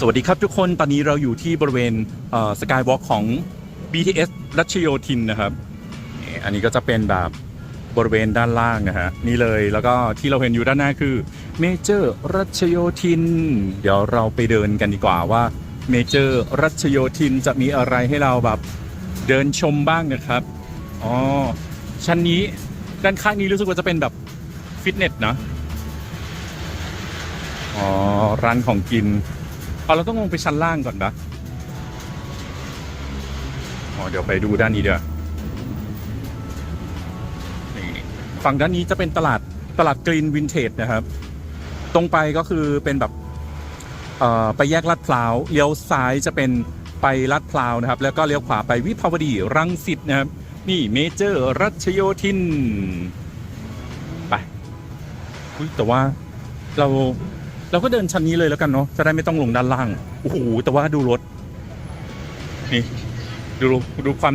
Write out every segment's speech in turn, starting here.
สวัสดีครับทุกคนตอนนี้เราอยู่ที่บริเวณสกายวอล์กของ BTS รัชโยธินนะครับ อันนี้ก็จะเป็นแบบบริเวณด้านล่างนะฮะนี่เลยแล้วก็ที่เราเห็นอยู่ด้านหน้าคือเมเจอร์รัชโยธิน เดี๋ยวเราไปเดินกันดีกว่าว่าเมเจอร์รัชโยธินจะมีอะไรให้เราแบบเดินชมบ้างนะครับอ๋อชั้นนี้ด้านข้างนี้รู้สึกว่าจะเป็นแบบฟิตเนสนะอ๋อร้านของกิน เอาเราต้องลงไปชั้นล่างก่อนนะอ๋อเดี๋ยวไปดูด้านนี้เดี๋ยวนี่ฝั่งด้านนี้จะเป็นตลาดตลาดกรีนวินเทจนะครับ ตรงไปก็คือเป็นแบบเอ่อไปแยกลาดพร้าวเลี้ยวซ้ายจะเป็นไปลาดพร้าวนะครับ แล้วก็เลี้ยวขวาไปวิภาวดีรังสิตนะครับ นี่เมเจอร์รัชโยธิน ไปคุยแต่ว่าเรา เราก็เดินชั้นนี้เลยแล้วกันเนาะจะได้ไม่ต้องลงด้านล่างโอ้โหแต่ว่าดูรถนี่ดูดูความ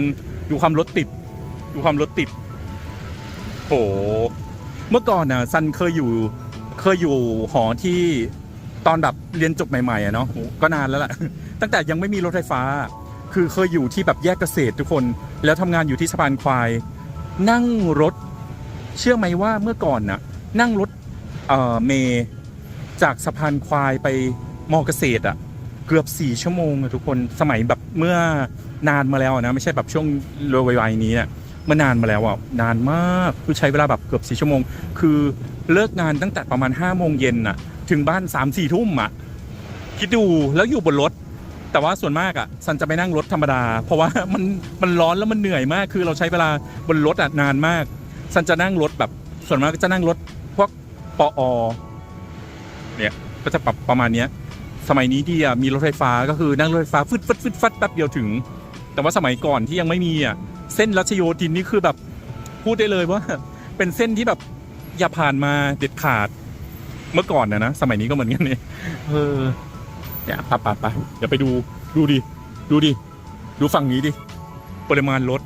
ดูความรถติด ดูความรถติดโหเมื่อก่อนน่ะซันเคยอยู่ เคยอยู่หอที่ตอนแบบเรียนจบใหม่ๆอะเนาะก็นานแล้วล่ะ ตั้งแต่ยังไม่มีรถไฟฟ้า คือเคยอยู่ที่แบบแยกเกษตรทุกคน แล้วทำงานอยู่ที่สะพานควาย นั่งรถ เชื่อไหมว่าเมื่อก่อนน่ะนั่งรถเอ่อเม จากสะพานควายไปมอเกษตรอะเกือบสี่ชั่วโมงอะทุกคนสมัยแบบเมื่อนานมาแล้วนะไม่ใช่แบบช่วงรววัยๆนี้เนี่ยมื่อนานมาแล้วอะนานมากคือใช้เวลาแบบเกือบสี่ชั่วโมง คือเลิกงานตั้งแต่ประมาณห้าโมงเย็นอะ ถึงบ้านสามสี่ทุ่มอะคิดดูแล้วอยู่บนรถ แต่ว่าส่วนมากอะซันจะไปนั่งรถธรรมดา เพราะว่ามันมันร้อนแล้วมันเหนื่อยมาก คือเราใช้เวลาบนรถอะนานมากซันจะนั่งรถแบบ ส่วนมากก็จะนั่งรถพวกปอ เนี่ยก็จะปรับประมาณเนี้ยสมัยนี้ที่อะมีรถไฟฟ้าก็คือนั่งรถไฟฟ้าฟึดฟึดฟึดฟัดแป๊บเดียวถึง แต่ว่าสมัยก่อนที่ยังไม่มีอะเส้นรัชโยธินนี่คือแบบพูดได้เลยว่า เป็นเส้นที่แบบอย่าผ่านมาเด็ดขาดเมื่อก่อนนะนะสมัยนี้ก็เหมือนกันเนี่ยเออเนี่ยปะปะปะเดี๋ยวไปดูดูดิดูดิดูฝั่งนี้ดิปริมาณรถ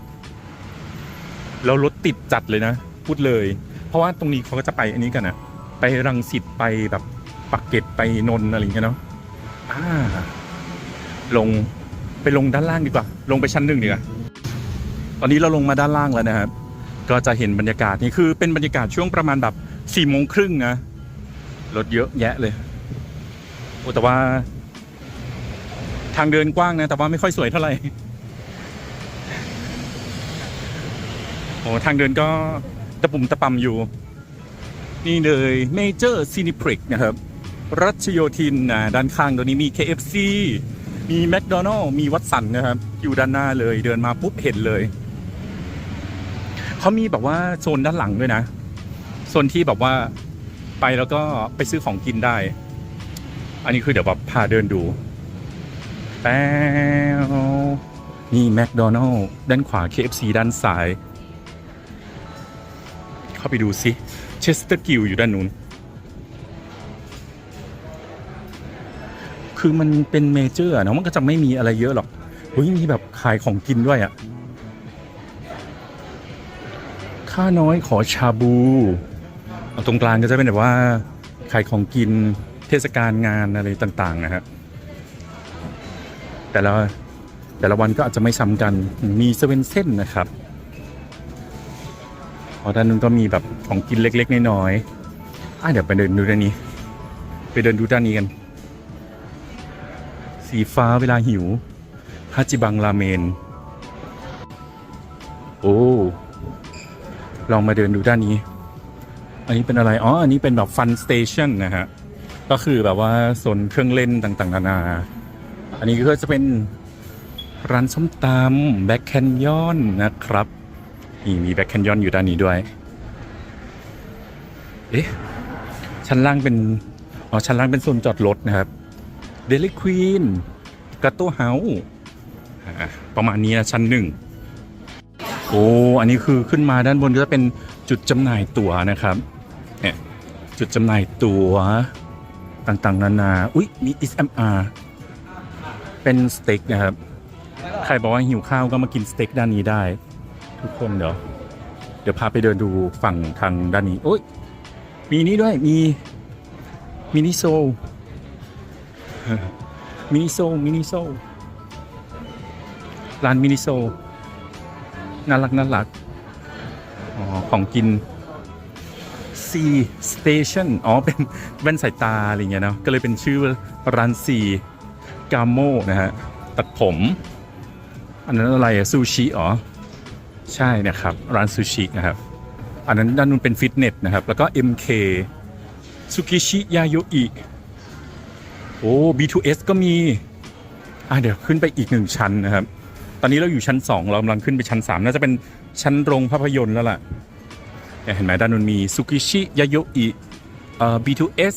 แล้วรถติดจัดเลยนะ พูดเลย เพราะว่าตรงนี้เขาก็จะไปอันนี้กันนะไปรังสิตไปแบบ ปักเกร็ดไปนนท์อะไรอย่างเงี้ยเนาะอ่าลงไปลงด้านล่างดีกว่า ลงไปชั้นหนึ่งดีกว่าตอนนี้เราลงมาด้านล่างแล้วนะครับ ก็จะเห็นบรรยากาศนี่คือเป็นบรรยากาศช่วงประมาณแบบสี่โมงครึ่งนะรถเยอะแยะเลยโอ้แต่ว่า ทางเดินกว้างนะ แต่ว่าไม่ค่อยสวยเท่าไหร่โอ้ทางเดินก็ตะปุ่มตะปำอยู่ นี่เลยเมเจอร์ซีนิพริกนะครับ รัชโยธินนะด้านข้างตัวนี้มี KFC มีแม d โดนัล s มีวัตสันนะครับ อยู่ด้านหน้าเลยเดินมาปุ๊บเห็นเลยเขามีแบบว่าโซนด้านหลังด้วยนะโซนที่แบบว่าไปแล้วก็ไปซื้อของกินได้ อันนี้คือเดี๋ยวแบบพาเดินดูแป๊วนี่แม d โดนัล s ด้านขวา KFC ด้านซ้าย เข้าไปดูสิเชสเตอร์กิลอยู่ด้านนู้น คือมันเป็นเมเจอร์เนาะมันก็จะไม่มีอะไรเยอะหรอกเฮ้ยมีแบบขายของกินด้วยอะข้าน้อยขอชาบูเอาตรงกลางก็จะเป็นแบบว่าขายของกินเทศกาลงานอะไรต่างๆนะฮะแต่ละแต่ละวันก็อาจจะไม่ซ้ำกันมีเซเว่นเส้นนะครับพอด้านนู้นก็มีแบบของกินเล็กๆน้อยๆอะเดี๋ยวไปเดินดูด้านนี้ ไปเดินดูด้านนี้กัน สีฟ้าเวลาหิวฮาจิบังราเมน โอ้ ลองมาเดินดูด้านนี้ อันนี้เป็นอะไร อ๋อ อันนี้เป็นแบบฟันสเตชันนะฮะ ก็คือแบบว่าโซนเครื่องเล่นต่างๆ นานา อันนี้ก็จะเป็นร้านส้มตำแบ็คแคนยอนนะครับนี่มีแบ็คแคนยอนอยู่ด้านนี้ด้วย เอ๊ะ ชั้นล่างเป็น อ๋อ ชั้นล่างเป็นโซนจอดรถนะครับ เดลิควีนกาโตเฮาประมาณนี้นะชั้นหนึ่งโอ้อันนี้คือขึ้นมาด้านบนก็จะเป็นจุดจำหน่ายตั๋วนะครับเนี่ยจุดจำหน่ายตั๋วต่างๆ นานา อุ๊ย มี SMR เป็นสเต็กนะครับ ใครบอกว่าหิวข้าวก็มากินสเต็กด้านนี้ได้ ทุกคนเดี๋ยว เดี๋ยวพาไปเดินดูฝั่งทางด้านนี้ โอ้ย มีนี่ด้วย มีมินิโซ มินิโซมินิโซร้านมินิโซน่ารักน่ารักอ๋อของกิน C Station อ๋อ เป็นแว่นสายตา อะไรเงี้ยเนาะก็เลยเป็นชื่อร้าน C กาโมนะฮะ ตัดผม อันนั้นอะไรอะซูชิอ๋อ ใช่นะครับ ร้านซูชินะครับ อันนั้นด้านนู้นเป็นฟิตเนสนะครับ แล้วก็ MK สุกิชิยาโยอิ โอ้ B2S ก็มีอะเดี๋ยวขึ้นไปอีกหนึ่งชั้นนะครับ ตอนนี้เราอยู่ชั้น 2 เรากำลังขึ้นไปชั้น 3 น่าจะเป็นชั้นโรงภาพยนตร์แล้วล่ะ เห็นไหมด้านนู้นมีสุกิชิยาโยอิเอ่อ B2S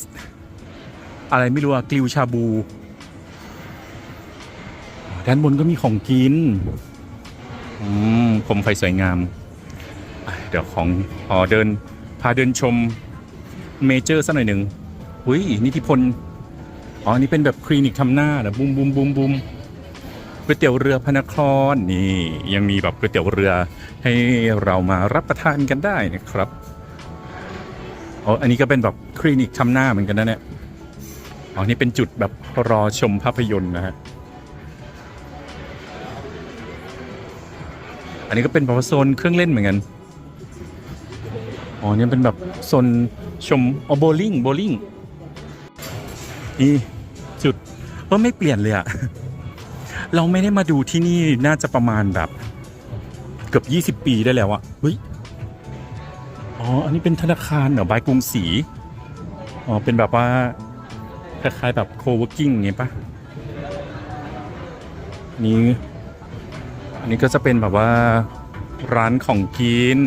อะไรไม่รู้อะกลิวชาบู ด้านบนก็มีของกิน อืมผมไฟสวยงาม เดี๋ยวของอ๋อเดิน พาเดินชมเมเจอร์สักหน่อยหนึ่งอุ้ยนิติพล อ๋อนี่เป็นแบบคลินิกทำหน้าเหรอบุมบุมบุมบุมก๋วยเตี๋ยวเรือพระนครนี่ยังมีแบบก๋วยเตี๋ยวเรือให้เรามารับประทานกันได้นะครับอ๋ออันนี้ก็เป็นแบบคลินิกทำหน้าเหมือนกันนะเนี่ยอ๋อนี่เป็นจุดแบบรอชมภาพยนตร์นะฮะอันนี้ก็เป็นแบบโซนเครื่องเล่นเหมือนกันอ๋อนี่เป็นแบบโซนชมอ๋อโบลิ่งโบลิ่ง นี่จุดเออไม่เปลี่ยนเลยอะเราไม่ได้มาดูที่นี่น่าจะประมาณแบบเกือบ 20 ปีได้แล้วอะเฮ้ย อ๋อ อันนี้เป็นธนาคารเหรอบายกรุงศรี อ๋อ เป็นแบบว่าคล้ายๆแบบโคเว r ร์กิ้งไงปะนี่อันนี้ก็จะเป็นแบบว่าร้านของกิน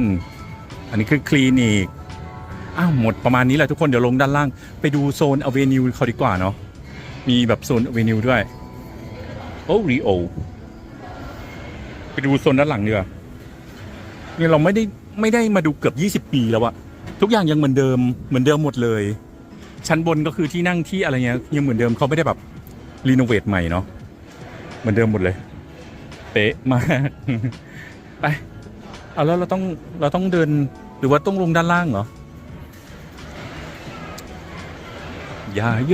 อันนี้คือคลินิก อ้าวหมดประมาณนี้แหละทุกคนเดี๋ยวลงด้านล่างไปดูโซนอเวนิวเขาดีกว่าเนาะมีแบบโซนอเวนิวด้วยโอ้รีโอไปดูโซนด้านหลังดีกว่าเนี่ยเราไม่ได้ไม่ได้มาดูเกือบ20 ปีแล้วอะทุกอย่างยังเหมือนเดิมเหมือนเดิมหมดเลย ชั้นบนก็คือที่นั่งที่อะไรเงี้ยยังเหมือนเดิมเขาไม่ได้แบบรีโนเวทใหม่เนาะเหมือนเดิมหมดเลย เป๊ะมากไปเอาแล้วเราต้องเราต้องเดินหรือว่าต้องลงด้านล่างเหรอ ย่าโย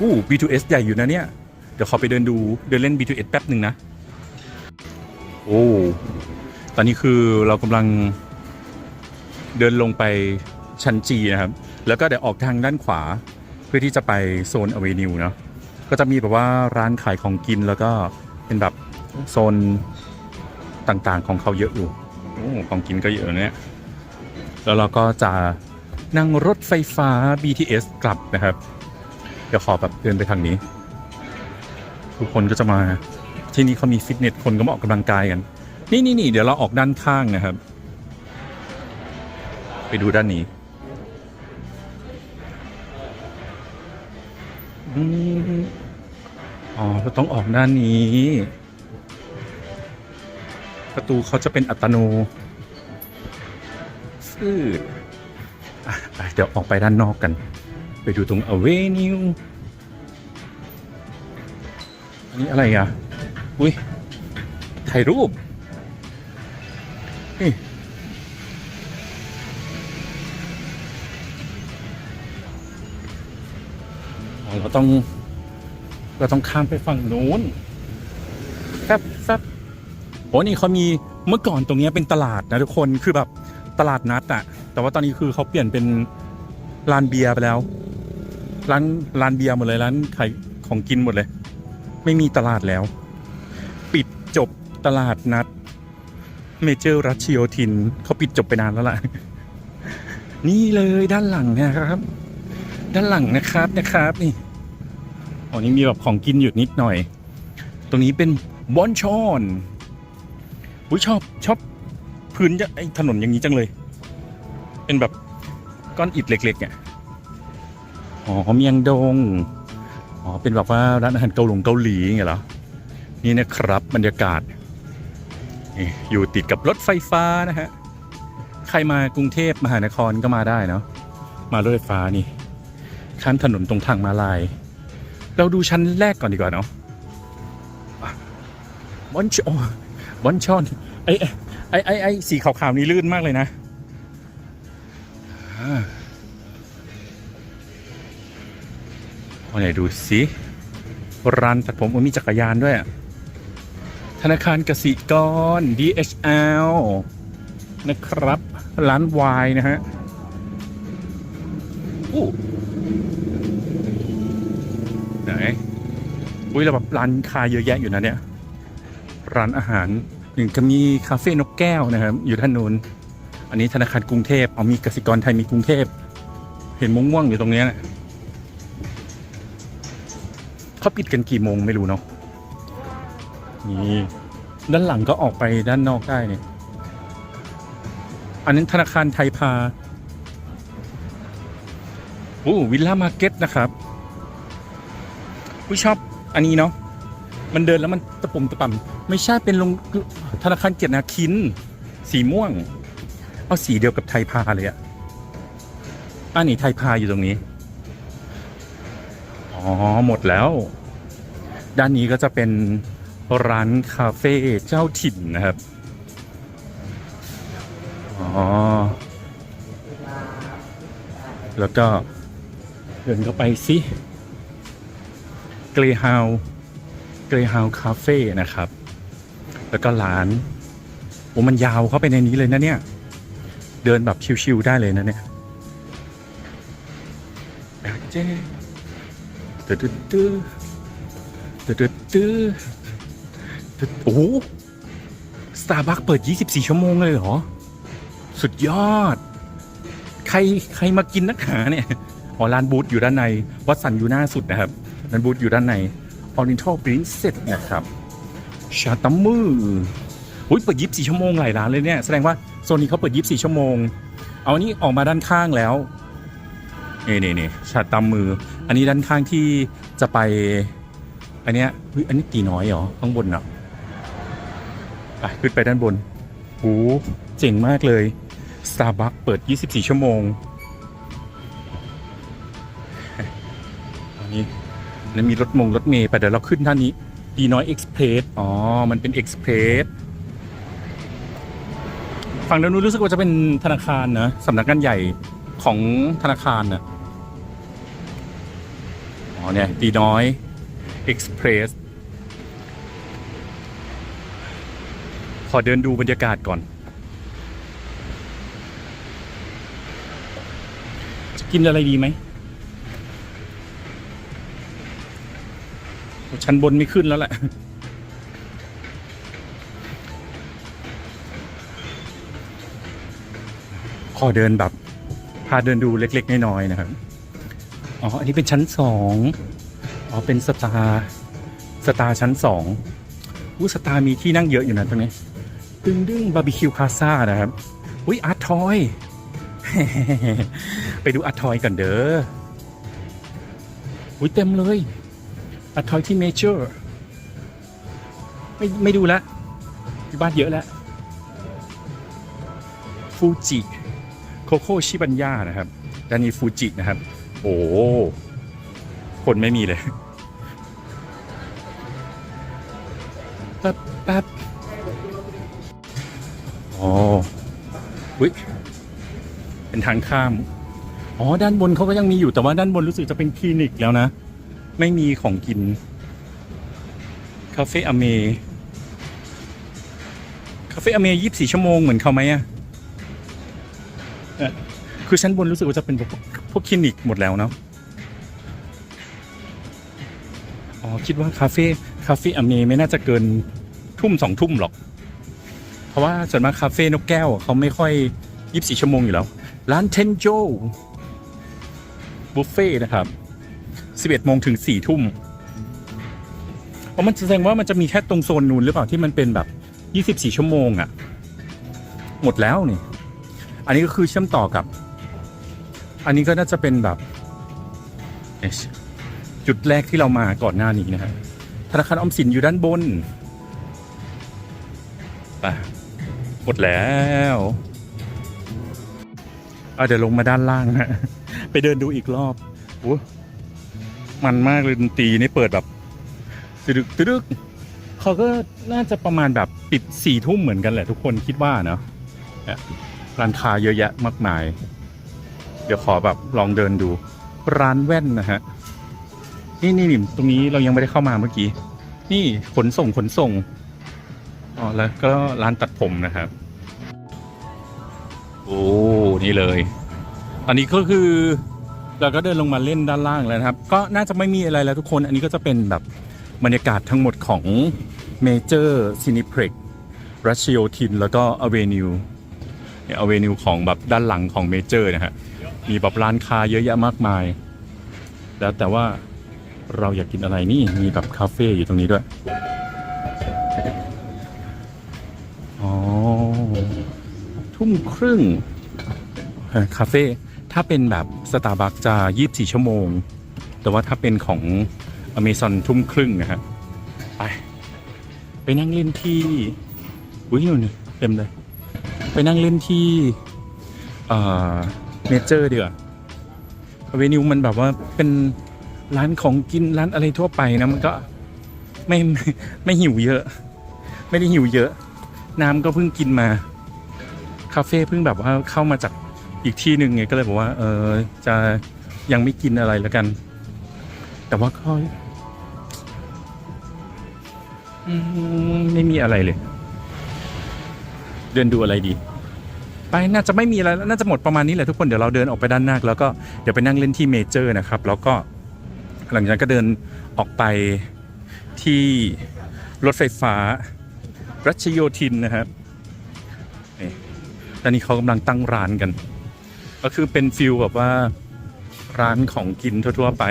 อู้ B2S ใหญ่อยู่นะเนี่ย เดี๋ยวขอไปเดินดูเดินเล่น B2S แป๊บหนึ่งนะ โอ้ ตอนนี้คือเรากำลังเดินลงไปชั้นจีนะครับ แล้วก็เดี๋ยวออกทางด้านขวา เพื่อที่จะไปโซนอเวนิวเนาะก็จะมีแบบว่าร้านขายของกินแล้วก็เป็นแบบโซนต่างๆของเขาเยอะอยู่โอ้ของกินก็เยอะเนี่ย แล้วเราก็จะ นั่งรถไฟฟ้า BTS กลับนะครับ เดี๋ยวขอแบบเดินไปทางนี้ ทุกคนก็จะมาที่นี่เขามีฟิตเนสคนก็มาออกกำลังกายกัน นี่นี่นี่เดี๋ยวเราออกด้านข้างนะครับ ไปดูด้านนี้อ๋อเราต้องออกด้านนี้ ประตูเขาจะเป็นอัตโนฟืด ดี๋ยวออกไปด้านนอกกัน ไปดูตรงอเวนิวอันนี้อะไรอะ อุ้ยถ่ายรูปนี่เราต้อง เราต้องข้ามไปฝั่งนู้นแฟบแฟบโอ้นี่เขามีเมื่อก่อนตรงนี้เป็นตลาดนะทุกคนคือแบบตลาดนัดอะแต่ว่าตอนนี้คือเขาเปลี่ยนเป็น ร้านเบียร์ไปแล้ว ร้านร้านเบียร์หมดเลยร้านขายของกินหมดเลย ไม่มีตลาดแล้ว ปิดจบตลาดนัด เมเจอร์รัชโยธินเขาปิดจบไปนานแล้วล่ะ นี่เลยด้านหลังนะครับ ด้านหลังนะครับนะครับนี่อ๋อนี่มีแบบของกินอยู่นิดหน่อย ตรงนี้เป็นบอนชอนอุ้ยชอบชอบพื้นจะไอถนนอย่างนี้จังเลย เป็นแบบ ก้อนอิฐเล็กๆอะอ๋อเมียงดง อ๋อ เป็นแบบว่าร้านอาหารเกาหลงเกาหลีไงเหรอ นี่นะครับบรรยากาศนี่อยู่ติดกับรถไฟฟ้านะฮะ ใครมากรุงเทพมหานครก็มาได้เนาะ มารถไฟฟ้านี่ ข้ามถนนตรงทางมาลาย เราดูชั้นแรกก่อนดีกว่าเนาะบอนชอบอนชอนไอไอไอไอสีขาวๆนี่ลื่นมากเลยนะ ไหนดูสิร้านตัดผมมันมีจักรยานด้วยอะธนาคารกสิกร DHL นะครับ ร้านวายนะฮะอู้ไหนอุ้ยเราแบบร้านคาเยอะแยะอยู่นะเนี่ย ร้านอาหารหนึ่งก็มีคาเฟ่นกแก้วนะครับ อยู่ท่านนู้นอันนี้ธนาคารกรุงเทพเอามีกสิกรไทยมีกรุงเทพ เห็นม่วงๆอยู่ตรงเนี้ยนะ เขาปิดกันกี่โมงไม่รู้เนาะนี่ด้านหลังก็ออกไปด้านนอกได้เนี่ยอันนั้นธนาคารไทยพาโอ้วิลล่ามาร์เก็ตนะครับอุ้ยชอบอันนี้เนาะมันเดินแล้วมันตะปุ่มตะป่ำไม่ใช่เป็นโรงธนาคารเกียรตินาคิน สีม่วง เอาสีเดียวกับไทยพาเลยอะอันนี้ไทยพาอยู่ตรงนี้ อ๋อ หมดแล้ว ด้านนี้ก็จะเป็นร้านคาเฟ่เจ้าถิ่นนะครับ อ๋อ แล้วก็เดินเข้าไปสิเกรฮาวเกรฮาวคาเฟ่นะครับ แล้วก็ร้านโอ้มันยาวเข้าไปในนี้เลยนะเนี่ย เดินแบบชิวๆได้เลยนะเนี่ยเจ๊ ตึ๊ดตึ๊ดตึ๊ดตึ๊ดตึ๊ดตึ๊ดตึ๊ดโอ้สตาร์บัคเปิด 24 ชั่วโมงเลยเหรอ สุดยอด ใครใครมากินนักหาเนี่ยอ๋อร้านบูธอยู่ด้านใน วัดสันอยู่หน้าสุดนะครับร้านบูธอยู่ด้านใน Oriental Princess นะครับชาตัมมืออุ้ยเปิด24 ชั่วโมงหลายร้านเลยเนี่ย แสดงว่าโซนนี้เขาเปิด 24 ชั่วโมง เอาอันนี้ออกมาด้านข้างแล้ว นี่นี่นี่ชาตามมือ อันนี้ด้านข้างที่จะไป อันเนี้ยเฮ้ยอันนี้ตีน้อยเหรอ ข้างบนเนาะไปขึ้นไปด้านบนโหเจ๋งมากเลย Starbucks เปิด 24 ชั่วโมง อันนี้แล้วมีรถมงรถเมย์ไปเดี๋ยวเราขึ้นท่านนี้ดีน้อยเอ็กซ์เพรสอ๋อ มันเป็นเอ็กซ์เพรสฝั่งด้านนู้นรู้สึกว่าจะเป็นธนาคารนะสำนักงานใหญ่ ของธนาคารน่ะอ๋อเนี่ยดีน้อยเอ็กซ์เพรสขอเดินดูบรรยากาศก่อน จะกินอะไรดีไหม ชั้นบนไม่ขึ้นแล้วแหละ ขอเดินแบบ พาเดินดูเล็ก ๆ น้อยๆนะครับ อ๋อ อันนี้เป็นชั้นสองอ๋อ เป็นสตาร์สตาร์ชั้นสองอู้สตาร์มีที่นั่งเยอะอยู่นะตรงนี้ ดึงดึงบาร์บีคิวคาซ่านะครับ อุ้ยอาร์ทอย ไปดูอาร์ทอยกันเด้อ อุ้ยเต็มเลยอาร์ทอยที่เมเจอร์ ไม่ไม่ดูแล้วที่บ้านเยอะแล้วฟูจิ โคโค่ชิบัญญานะครับด้านนี้ฟูจินะครับ โอ้คนไม่มีเลยแป๊บแป๊บอ๋ออุ้ยเป็นทางข้าม อ๋อ ด้านบนเขาก็ยังมีอยู่แต่ว่าด้านบนรู้สึกจะเป็นคลินิกแล้วนะ ไม่มีของกิน คาเฟ่อเม คาเฟ่อเมยี่สิบสี่ชั่วโมงเหมือนเขาไหมอะ คือชั้นบนรู้สึกว่าจะเป็นพวกพวกคลินิกหมดแล้วเนาะอ๋อคิดว่าคาเฟ่คาเฟ่อเมไม่น่าจะเกินทุ่มสองทุ่มหรอก เพราะว่าส่วนมากคาเฟ่นกแก้วเขาไม่ค่อยยี่สิบสี่ชั่วโมงอยู่แล้ว ร้านเทนโจบุฟเฟ่นะครับ11โมงถึง4ทุ่มเพราะมันแสดงว่ามันจะมีแค่ตรงโซนนู้นหรือเปล่าที่มันเป็นแบบ24ชั่วโมงอะ่ะ หมดแล้วนี่ อันนี้ก็คือเชื่อมต่อกับ อันนี้ก็น่าจะเป็นแบบ จุดแรกที่เรามาก่อนหน้านี้นะฮะธนาคารออมสินอยู่ด้านบนไปหมดแล้วเเดี๋ยวลงมาด้านล่างนะไปเดินดูอีกรอบโอ้มันมากเลยดนตรีนี่เปิดแบบตึกตึกเขาก็น่าจะประมาณแบบปิดสี่ทุ่มเหมือนกันแหละทุกคนคิดว่าเนาะร้านค้าเยอะแยะมากมาย ดี๋ยวขอแบบลองเดินดู ร้านแว่นนะฮะ นี่นี่นตรงนี้เรายังไม่ได้เข้ามาเมื่อกี้ นี่ขนส่งขนส่งอ๋อแล้วก็ร้านตัดผมนะครับ โอ้ นี่เลย อันนี้ก็คือเราก็เดินลงมาเล่นด้านล่างแล้วนะครับ ก็น่าจะไม่มีอะไรแล้วทุกคน อันนี้ก็จะเป็นแบบบรรยากาศทั้งหมดของเมเจอร์ซินิเพล็กรัชโยทิน แล้วก็อเวนิวเนี่ยอเวนิวของแบบด้านหลังของเมเจอร์นะฮะ มีแบบร้านค้าเยอะแยะมากมาย แล้วแต่ว่าเราอยากกินอะไรนี่มีแบบคาเฟ่อยู่ตรงนี้ด้วย อ๋อ ทุ่มครึ่ง คาเฟ่ ถ้าเป็นแบบสตาร์บัคจะ 24 ชั่วโมง แต่ว่าถ้าเป็นของอเมซอนทุ่มครึ่งนะฮะ ไป ไปนั่งเล่นที่อุ้ยนู่นเต็มเลย ไปนั่งเล่นที่ เอ่อ เนเจอร์ดีกว่าเวนิวมันแบบว่าเป็นร้านของกินร้านอะไรทั่วไปนะมันก็ไม่ไม่ไม่หิวเยอะ ไม่ได้หิวเยอะ น้ำก็เพิ่งกินมา คาเฟ่เพิ่งแบบว่าเข้ามาจากอีกที่หนึ่งไงก็เลยบอกว่า เออจะยังไม่กินอะไรแล้วกัน แต่ว่าก็อืมไม่มีอะไรเลย เดินดูอะไรดี ไปน่าจะไม่มีอะไรแล้วน่าจะหมดประมาณนี้แหละทุกคนเดี๋ยวเราเดินออกไปด้านหน้าแล้วก็เดี๋ยวไปนั่งเล่นที่เมเจอร์นะครับแล้วก็หลังจากนั้นก็เดินออกไปที่รถไฟฟ้ารัชโยธินนะครับนี่ตอนนี้เขากำลังตั้งร้านกัน ก็คือเป็นฟิลแบบว่าร้านของกินทั่ว ๆ ไป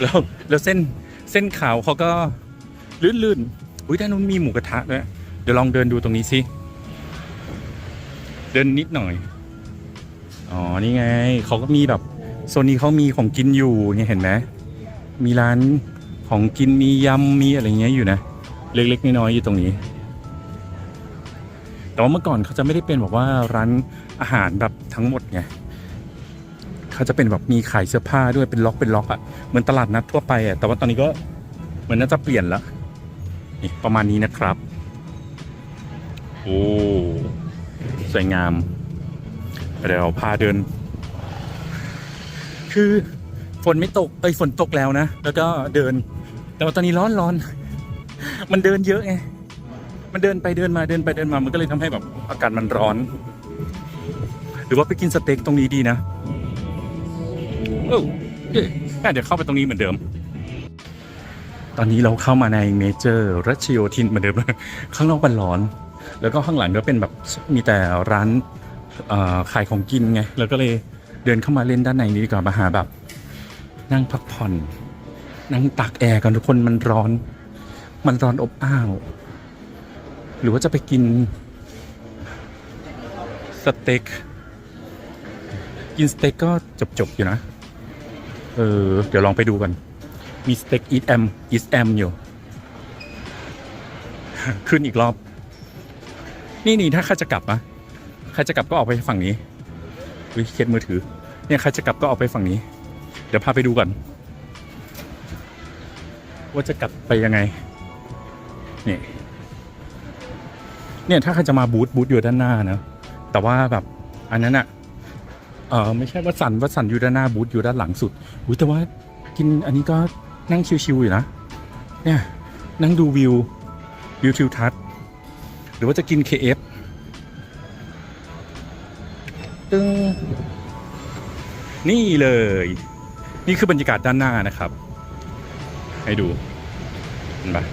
แล้วแล้วเส้นเส้นขาวเขาก็ ลื่นๆอุ้ยด้านนู้นมีหมูกระทะด้วยเดี๋ยวลองเดินดูตรงนี้สิเดินนิดหน่อย อ๋อ นี่ไง เขาก็มีแบบโซนนี้เขามีของกินอยู่เนี่ยเห็นไหมมีร้านของกินมียำมีอะไรเงี้ยอยู่นะ เล็กๆน้อยๆอยู่ตรงนี้ แต่ว่าเมื่อก่อนเขาจะไม่ได้เป็นแบบว่าร้านอาหารแบบทั้งหมดไงเขาจะเป็นแบบมีขายเสื้อผ้าด้วยเป็นล็อกเป็นล็อกอะ่ะเหมือนตลาดนัดทั่วไปอะ่ะแต่ว่าตอนนี้ก็เหมือนน่าจะเปลี่ยนแล้ว นี่ประมาณนี้นะครับ โอ้สวยงาม เดี๋ยวพาเดิน คือฝนไม่ตกเอ้ยฝนตกแล้วนะ แล้วก็เดิน แต่ว่าตอนนี้ร้อนร้อนมันเดินเยอะไงมันเดินไปเดินมาเดินไปเดินมามันก็เลยทำให้แบบอากาศมันร้อน หรือว่าไปกินสเต็กตรงนี้ดีนะ เออเดี๋ยวเข้าไปตรงนี้เหมือนเดิม ตอนนี้เราเข้ามาในเมเจอร์รัชโยธินเหมือนเดิมข้างนอกมันร้อน แล้วก็ข้างหลังก็เป็นแบบมีแต่ร้านขายของกินไง แล้วก็เลยเดินเข้ามาเล่นด้านในนี้ดีกว่ามาหาแบบ นั่งพักผ่อน นั่งตากแอร์กันทุกคนมันร้อน มันร้อนอบอ้าว หรือว่าจะไปกินสเต็กกินสเต็กก็จบๆอยู่นะ เออ เดี๋ยวลองไปดูกัน มีสเต็กอีทแอมอีทแอมอยู่ ขึ้นอีกรอบ นี่นี่ถ้าใครจะกลับอะใครจะกลับก็ออกไปฝั่งนี้วิเคสมือถือ เนี่ยใครจะกลับก็ออกไปฝั่งนี้ เดี๋ยวพาไปดูก่อน ว่าจะกลับไปยังไง นี่ เนี่ยถ้าใครจะมาบูธบูธอยู่ด้านหน้านะแต่ว่าแบบอันนั้นอะเออไม่ใช่วัดสันวัดสันอยู่ด้านหน้าบูธอยู่ด้านหลังสุดอุ้ยแต่ว่ากินอันนี้ก็ นั่งชิวๆอยู่นะเนี่ยนั่งดูวิววิวทิวทัศน์หรือว่าจะกิน KF ตึงนี่เลย นี่คือบรรยากาศด้านหน้านะครับ ให้ดูเห็นปะ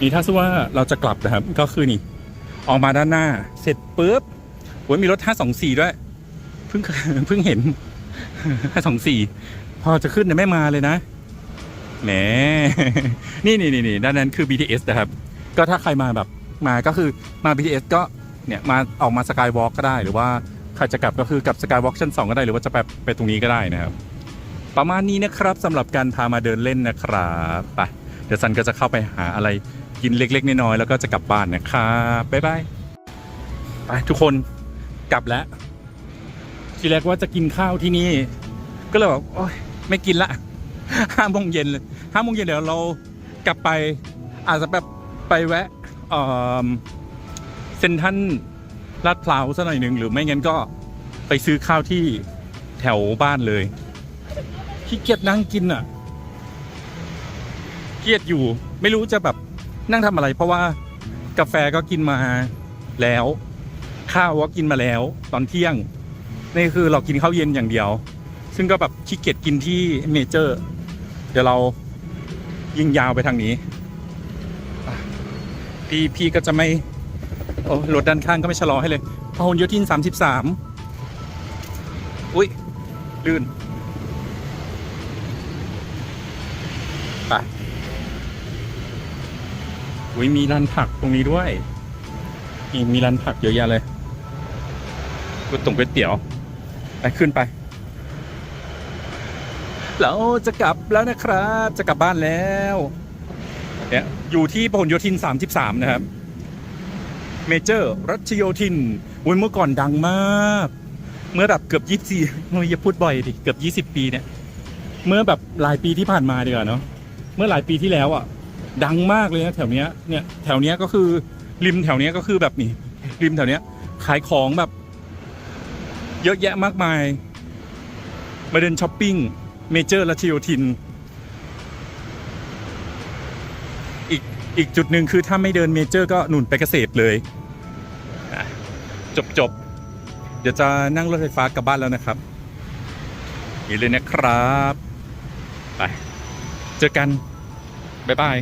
นี่ถ้าสมมติว่าเราจะกลับนะครับ ก็คือนี่ ออกมาด้านหน้า เสร็จปุ๊บโอ้ยมีรถ 524 ด้วย เพิ่งเพิ่งเห็น 524 พอจะขึ้นเนี่ยไม่มาเลยนะ แหมนี่นี่นี่นี่ด้านนั้นคือ BTS นะครับ ก็ถ้าใครมาแบบมาก็คือมา BTS ก็เนี่ยมาออกมาสกายวอล์กก็ได้ หรือว่าใครจะกลับก็คือกลับสกายวอล์กชั้น2ก็ได้หรือว่าจะไปไปตรงนี้ก็ได้นะครับ ประมาณนี้นะครับสำหรับการพามาเดินเล่นนะครับไปเดี๋ยวซันก็จะเข้าไปหาอะไรกินเล็ก ๆ น้อยๆแล้วก็จะกลับบ้านนะครับบ๊ายบายไปทุกคนกลับแล้วทีแรกว่าจะกินข้าวที่นี่ ก็เลยบอกโอ๊ยไม่กินละ ห้าโมงเย็นเลยห้าโมงเย็นเดี๋ยวเรากลับไปอาจจะแบบไปแวะเซนทันลาดพร้าวสักหน่อยหนึ่งหรือไม่งั้นก็ไปซื้อข้าวที่แถวบ้านเลยขี้เกียจนั่งกินอะเครียดอยู่ ไม่รู้จะแบบนั่งทำอะไร เพราะว่ากาแฟก็กินมาแล้ว ข้าวก็กินมาแล้ว ตอนเที่ยงนี่คือเรากินข้าวเย็นอย่างเดียว ซึ่งก็แบบขี้เกียจกินที่เมเจอร์ ดี๋ยวเรายิงยาวไปทางนี้ พี่พี่ก็จะไม่โอ้รถด้านข้างก็ไม่ชะลอให้เลยพหลโยธินสามสิบสามอุ้ยลื่นไปอุ้ยมีร้านผักตรงนี้ด้วยมีมีร้านผักเยอะแยะเลยก๋วยตงก๋วยเตี๋ยวไปขึ้นไป เราจะกลับแล้วนะครับ จะกลับบ้านแล้วเนี่ยอยู่ที่พหลโยธิน 33 นะครับ เมเจอร์ รัชโยธินวันเมื่อก่อนดังมาก เมื่อแบบเกือบ 24ไม่อย่าพูดบ่อยดิ เกือบ 20 ปีเนี่ย เมื่อแบบหลายปีที่ผ่านมาดีกว่าเนาะ เมื่อหลายปีที่แล้วอะ ดังมากเลยนะแถวเนี้ย เนี่ยแถวเนี้ยก็คือริมแถวเนี้ยก็คือแบบนี่ริมแถวเนี้ยขายของแบบ เยอะแยะมากมาย มาเดินช้อปปิ้ง เมเจอร์รัชโยธิน อีกอีกจุดหนึ่งคือถ้าไม่เดินเมเจอร์ก็หนุนไปเกษตรเลยจบจบเดี๋ยวจะนั่งรถไฟฟ้ากลับบ้านแล้วนะครับอีกเลยนะครับ ไป เจอกัน บ๊ายบาย